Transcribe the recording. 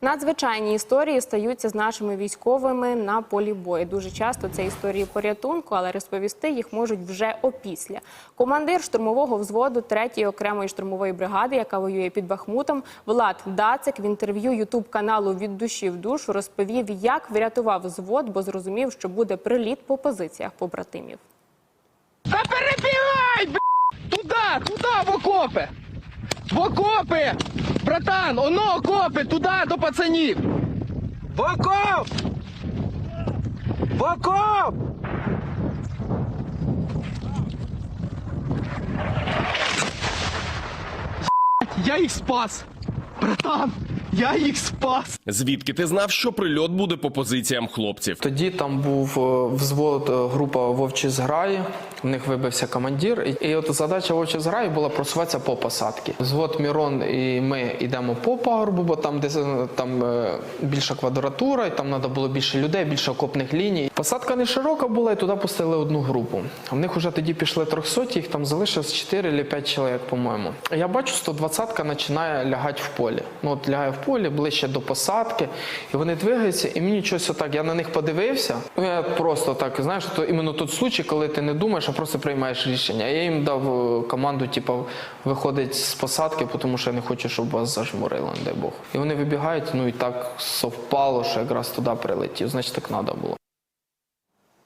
Надзвичайні історії стаються з нашими військовими на полі бою. Дуже часто це історії порятунку, але розповісти їх можуть вже опісля. Командир штурмового взводу 3-ї окремої штурмової бригади, яка воює під Бахмутом, Влад Дацик в інтерв'ю Ютуб каналу від душі в душу розповів, як врятував взвод, бо зрозумів, що буде приліт по позиціях побратимів. Та перебігай, б***! Туда, туда, в окопи! В окопи! Братан, оно окопи, туди, до пацанів! В окоп! В окоп! Я їх спас! Братан, я їх спас! Звідки ти знав, що прильот буде по позиціям хлопців? Тоді там був е, взвод, е, група вовчі зграї. В них вибився командир. І, от задача вовчі зграї була просуватися по посадці. Взвод Мірон і ми йдемо по пагорбу, бо там десь е, там більша квадратура, і там треба було більше людей, більше окопних ліній. Посадка не широка була, і туди пустили одну групу. В них вже тоді пішли 300, їх там залишилось 4 чи 5 чоловік, по-моєму. Я бачу, 120-ка починає лягати в полі. Ну от лягає в полі ближче до посадки, і вони двигаються, і мені щось отак. Я на них подивився. Ну я просто так, знаєш, то іменно тут случай, коли ти не думаєш, а просто приймаєш рішення. Я їм дав е, команду, типу, виходить з посадки, тому що я не хочу, щоб вас зажмурило, не дай Бог. І вони вибігають, ну і так совпало, що якраз туди прилетів. Значить, так треба було.